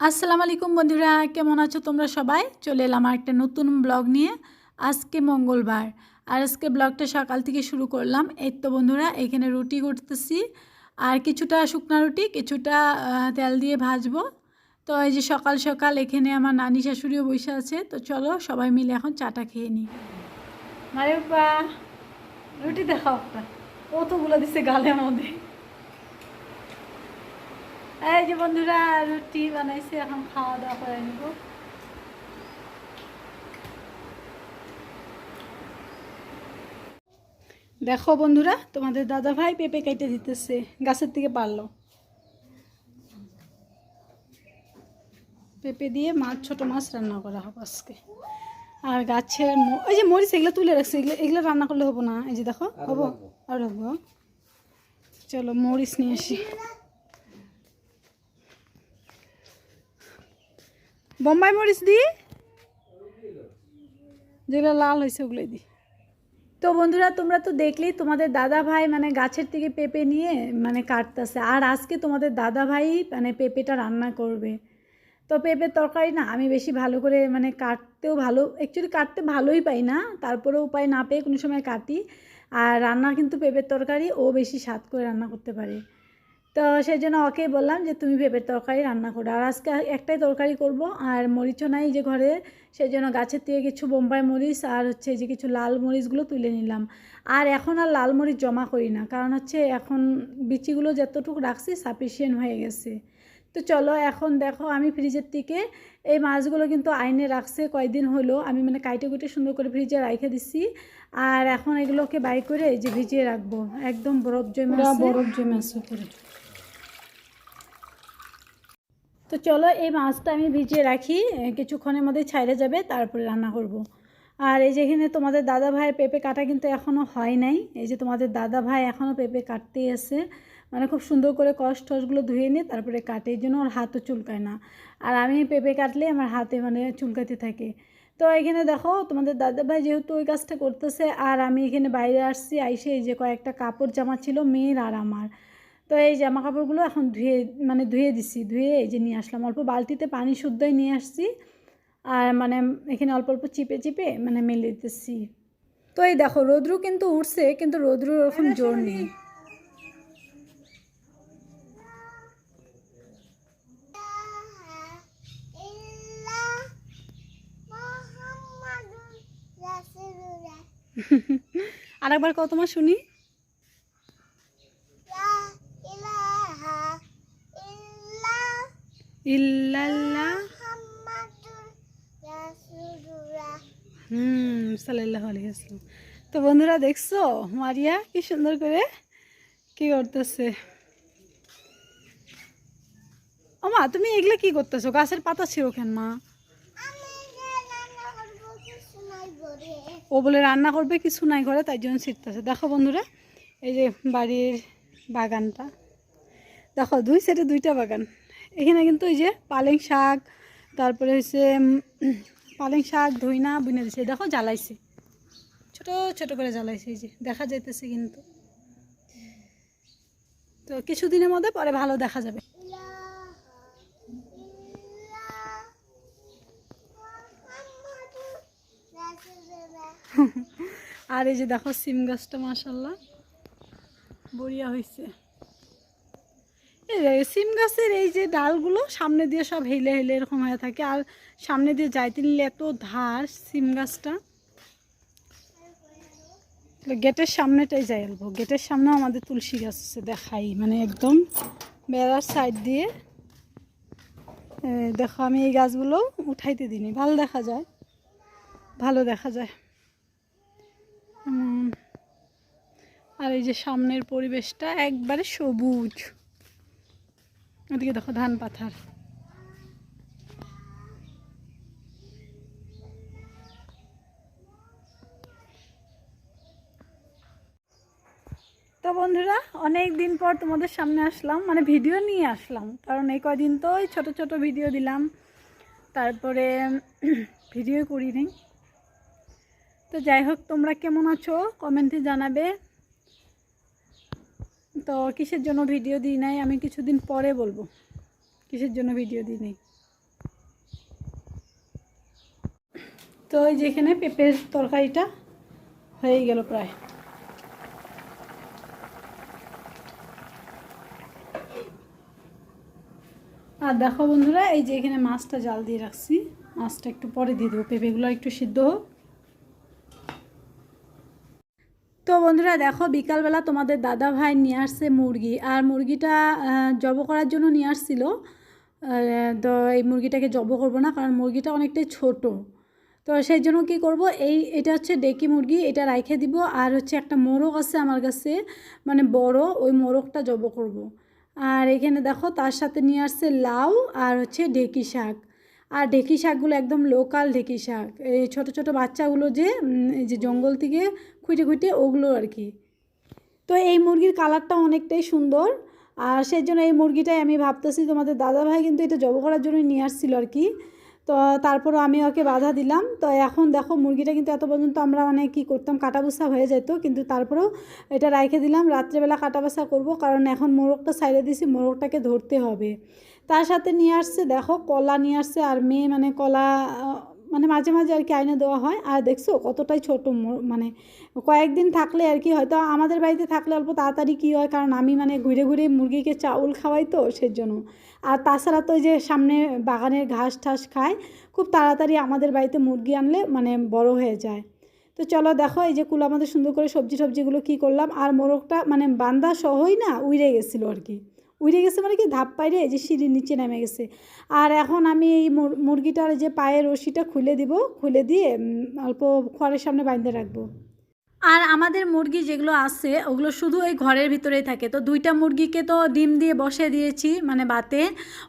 আসসালামু আলাইকুম বন্ধুরা, কেমন আছো তোমরা সবাই? চলে এলাম একটা নতুন ব্লগ নিয়ে। আজকে মঙ্গলবার। আর আজকে ব্লগটা সকাল থেকে শুরু করলাম। এই তো বন্ধুরা, এখানে রুটি করতেছি। আর কিছুটা শুকনা রুটি, কিছুটা তেল দিয়ে ভাজবো। তো এই যে সকাল সকাল এখানে আমার নানি শাশুড়িও বসে আছে। তো চলো সবাই মিলে এখন চাটা খেয়ে নিই। মারে রুটি দেখাও কতগুলো দিছে গালের মধ্যে। এই যে বন্ধুরা রুটি বানাইছে এখন খাওয়া দাওয়া করে নিব। দেখো বন্ধুরা তোমাদের দাদা ভাই পেঁপে কেটে দিতেছে গাছের থেকে পারল। পেঁপে দিয়ে মাছ ছোট মাছ রান্না করা হবে আজকে। আর গাছের ওই যে মরিচ এগুলো তুলে রাখছে এগুলো এগুলো রান্না করলে হব না? এই যে দেখো হব? আর হব চলো মরিচ নিয়ে আসি। বোম্বাই মরিচ দি। যেগুলো লাল হয়েছে ওগুলো দি। তো বন্ধুরা, তোমরা তো দেখলেই তোমাদের দাদা ভাই মানে গাছের থেকে পেঁপে নিয়ে মানে কাটতেছে। আর আজকে তোমাদের দাদা ভাই মানে পেঁপেটা রান্না করবে। তো পেঁপের তরকারি না আমি বেশি ভালো করে মানে কাটতেও ভালো অ্যাকচুয়ালি কাটতে ভালোই পাই না। তারপরেও উপায় না পেয়ে কোনো সময় কাটি। আর রান্না কিন্তু পেঁপের তরকারি ও বেশি স্বাদ করে রান্না করতে পারে। তো সেই জন্য ওকে বললাম যে তুমি পেঁপের তরকারি রান্না করো। আর আজকে একটাই তরকারি করব আর মরিচও নাই যে ঘরে সেই জন্য গাছের থেকে কিছু বোম্বাই মরিচ আর হচ্ছে যে কিছু লাল মরিচগুলো তুলে নিলাম। আর এখন আর লাল মরিচ জমা করি না কারণ হচ্ছে এখন বিচিগুলো যতটুকু রাখছি সাফিসিয়েন্ট হয়ে গেছে। তো চলো এখন দেখো আমি ফ্রিজের থেকে এই মাছগুলো কিন্তু আইনে রাখছে কয়দিন হলো আমি মানে কাইটে কুটে সুন্দর করে ফ্রিজে রেখে দিছি। আর এখন এগুলোকে বাই করে এই যে ভিজিয়ে রাখব একদম বরফ জমে। বরফ জমে আছে করে তো চলো এই মাছটা আমি ভিজিয়ে রাখি কিছুক্ষণের মধ্যে ছাইড়ে যাবে, তারপরে রান্না করব। আর এই যেখানে তোমাদের দাদা ভাইয়ের পেঁপে কাটা কিন্তু এখনও হয় নাই, এই যে তোমাদের দাদা ভাই এখনও পেঁপে কাটতেই আছে। মানে খুব সুন্দর করে কষ টসগুলো ধুয়ে নিয়ে তারপরে কাটে, এই জন্য ওর হাতও চুলকায় না। আর আমি পেঁপে কাটলে আমার হাতে মানে চুলকাতে থাকে। তো এখানে দেখো, তোমাদের দাদা ভাই যেহেতু ওই কাজটা করতেছে, আর আমি এখানে বাইরে আসছি, আইসে এই যে কয়েকটা কাপড় জামা ছিল, মেয়ের আর আমার। তো এই জামা কাপড়গুলো এখন ধুয়ে মানে ধুয়ে দিছি। ধুয়ে এই যে নিয়ে আসলাম। অল্প বালতিতে পানি শুদ্ধই নিয়ে আসছি। আর মানে এখানে অল্প অল্প চিপে চিপে মানে মেলে দিতেছি। তো এই দেখো রোদ্রু কিন্তু উঠছে কিন্তু রোদ্রুর ওরকম জোর নেই। আরেকবার কত তোমার শুনি। হুম তো বন্ধুরা দেখছ, মারিয়া কি সুন্দর করে কি করতেছে? ও মা, তুমি এগুলো কি করতেছো? গাছের পাতা ছিল কেন মা? ও বলে রান্না করবে, কিছু নাই ঘরে, তাই জন্য ছিটতেছে দেখো বন্ধুরা, এই যে বাড়ির বাগানটা। দেখো, দুই সাইডে দুইটা বাগান। এখানে কিন্তু এই যে পালেং শাক, তারপরে হচ্ছে পালেং শাক, ধইনা বুনে দিছে। দেখো জ্বালাইছে। ছোট ছোট করে জ্বালাইছে এই যে। দেখা যাইতেছে কিন্তু। তো কিছুদিনের মধ্যে পরে ভালো দেখা যাবে। আর এই যে দেখো সিম গাছটা মাসাল্লাহ বড়িয়া হয়েছে সিম গাছের এই যে ডালগুলো সামনে দিয়ে সব হেলে হেলে এরকম হয়ে থাকে। আর সামনে দিয়ে যাইতে নিলে এত ধার সিম গাছটা। গেটের সামনেটাই যাই আলবো গেটের সামনেও আমাদের তুলসী গাছ আছে দেখাই মানে একদম বেড়ার সাইড দিয়ে। দেখো আমি এই গাছগুলো উঠাইতে দিইনি। ভালো দেখা যায়, ভালো দেখা যায়। আর এই যে সামনের পরিবেশটা একবারে সবুজ। ওদিকে দেখো ধান পাথার। তো বন্ধুরা, অনেক দিন পর তোমাদের সামনে আসলাম মানে ভিডিও নিয়ে আসলাম, কারণ এই কয়দিন তো ওই ছোটো ছোটো ভিডিও দিলাম, তারপরে ভিডিও করিনি। তো যাই হোক, তোমরা কেমন আছো? কমেন্টে জানাবে। তো কিসের জন্য ভিডিও দিই নাই? আমি কিছুদিন পরে বলব। কিসের জন্য ভিডিও দিই নাই? তো ওই যেখানে পেঁপের তরকারিটা হয়ে গেল প্রায়। আর দেখো বন্ধুরা, এই যে এখানে মাছটা জাল দিয়ে রাখছি। মাছটা একটু পরে দিয়ে দেবো। পেঁপেগুলো একটু সিদ্ধ হোক। তো বন্ধুরা দেখো, বিকালবেলা তোমাদের দাদা ভাই নিয়ে আসছে মুরগি। আর মুরগিটা জব করার জন্য নিয়ে আসছিল। তো এই মুরগিটাকে জব করব না, কারণ মুরগিটা অনেকটাই ছোট। তো সেই জন্য কী করব, এই, এটা হচ্ছে ডেকি মুরগি, এটা রাইখে দিব। আর হচ্ছে একটা মোরগ আছে আমার কাছে মানে বড়, ওই মোরগটা জব করব। আর এখানে দেখো, তার সাথে নিয়ে আসছে লাউ আর হচ্ছে ঢেকি শাক। আর ঢেকি শাকগুলো একদম লোকাল ঢেকি শাক। এই ছোটো ছোটো বাচ্চাগুলো যে এই যে জঙ্গল থেকে খুঁটে খুঁটে ওগুলো আর কি। তো এই মুরগির কালারটা অনেকটাই সুন্দর। আর সেই জন্য এই মুরগিটাই আমি ভাবতেছি তোমাদের দাদাভাই কিন্তু এটা জব করার জন্য নিয়ে আসছিল আর কি। তো তারপরও আমি ওকে বাধা দিলাম। তো এখন দেখো মুরগিটা কিন্তু এত পর্যন্ত আমরা মানে কী করতাম, কাটাবুসা হয়ে যেত। কিন্তু তারপরেও এটা রাইখে দিলাম। রাত্রেবেলা কাটাবাসা করব কারণ এখন মোরগটা সাইডে দিছি, মোরগটাকে ধরতে হবে। তার সাথে নিয়ে আসছে দেখো, কলা নিয়ে আসছে আর মেয়ে মানে কলা মানে মাঝে মাঝে আর কি আইনে দেওয়া হয়। আর দেখছ কতটাই ছোট মানে কয়েকদিন থাকলে আর কি হয়তো আমাদের বাড়িতে থাকলে অল্প তাড়াতাড়ি কী হয়, কারণ আমি মানে ঘুরে ঘুরে মুরগিকে চাউল খাওয়াই তো সেই জন্য আর তাছাড়া তো যে সামনে বাগানের ঘাস ঠাস খায়, খুব তাড়াতাড়ি আমাদের বাড়িতে মুরগি আনলে মানে বড় হয়ে যায়। তো চলো দেখো এই যে কুলো আমাদের সুন্দর করে সবজি টবজিগুলো কী করলাম। আর মোরগটা মানে বান্দা সহই না উড়ে গেছিল আর কি। উড়ে গেছে মানে কি, ধাপ পাইরে যে সিঁড়ির নিচে নেমে গেছে। আর এখন আমি এই মুর- মুরগিটার যে পায়ের রশিটা খুলে দিব, খুলে দিয়ে অল্প খড়ের সামনে বাঁধতে রাখব। আর আমাদের মুরগি যেগুলো আছে, ওগুলো শুধু ওই ঘরের ভিতরেই থাকে। তো দুইটা মুরগিকে তো ডিম দিয়ে বসে দিয়েছি মানে বাতে।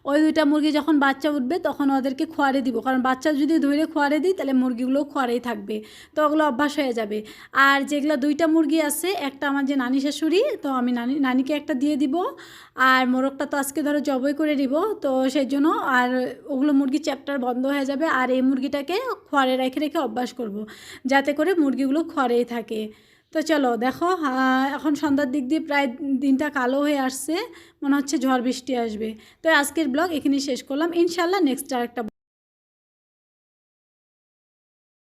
ওই দুইটা মুরগি যখন বাচ্চা উঠবে, তখন ওদেরকে খোয়ারে দিব। কারণ বাচ্চা যদি ধরে খোয়ারে দিই, তাহলে মুরগিগুলো খোয়ারেই থাকবে। তো ওগুলো অভ্যাস হয়ে যাবে। আর যেগুলো দুইটা মুরগি আছে, একটা আমার যে নানি শাশুড়ি, তো আমি নানি, নানিকে একটা দিয়ে দিব। আর মোরগটা তো আজকে ধরো জবই করে দিব। তো সেই জন্য আর ওগুলো মুরগি চ্যাপ্টার বন্ধ হয়ে যাবে। আর এই মুরগিটাকে খোয়ারে রেখে রেখে অভ্যাস করব। যাতে করে মুরগিগুলো খড়েই থাকে। তো চলো দেখো এখন সন্ধ্যার দিক দিয়ে প্রায় দিনটা কালো হয়ে আসছে, মনে হচ্ছে ঝড় বৃষ্টি আসবে। তো আজকের ব্লগ এখানেই শেষ করলাম। ইনশাল্লাহ নেক্সট আর একটা